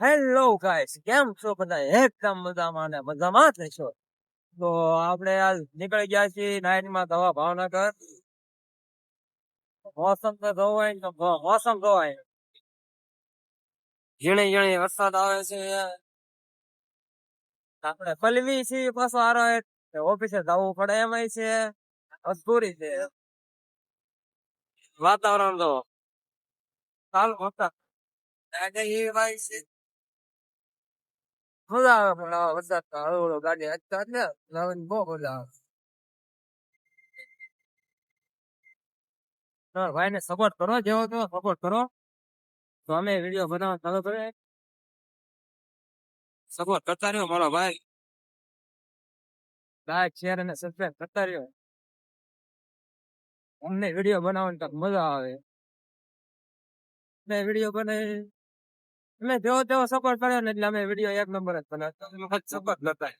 Hello guys કેમ છો બધા? એકદમ મજામાં ને મજામાં જ છો? તો આપણે હાલ નીકળી ગયા છીએ નાઇટમાં દવા ભાવનગર. મોસમ તો જોવાય ને મોસમ જોવાય. ઝીણી ઝીણી વરસાદ આવે છે. આપણે પલવી છીએ પાછો આરો ઓફિસે જવું પડે એમાંય છે. અધૂરી છે. વાતાવરણ તો ચાલુ હતા. ભાઈ છે. મજા આવે પણ આ વરસાદ તો હળવો હળવો ગાડી હાંકતા જ ને. નવીન આવે તમારા ભાઈને સપોર્ટ કરો જેવો તો સપોર્ટ કરો તો અમે વીડિયો બનાવવા ચાલુ કરે સપોર્ટ કરતા રહ્યો મારો ભાઈ લાઈક શેર અને સબસ્ક્રાઇબ કરતા રહ્યો અમને વીડિયો બનાવવાની તક મજા આવે મેં વીડિયો બનાવી અમે જેવો તેવો સપોર્ટ કર્યો ને એટલે અમે વીડિયો એક નંબર જ બનાવ્યો. સપોર્ટ કરતા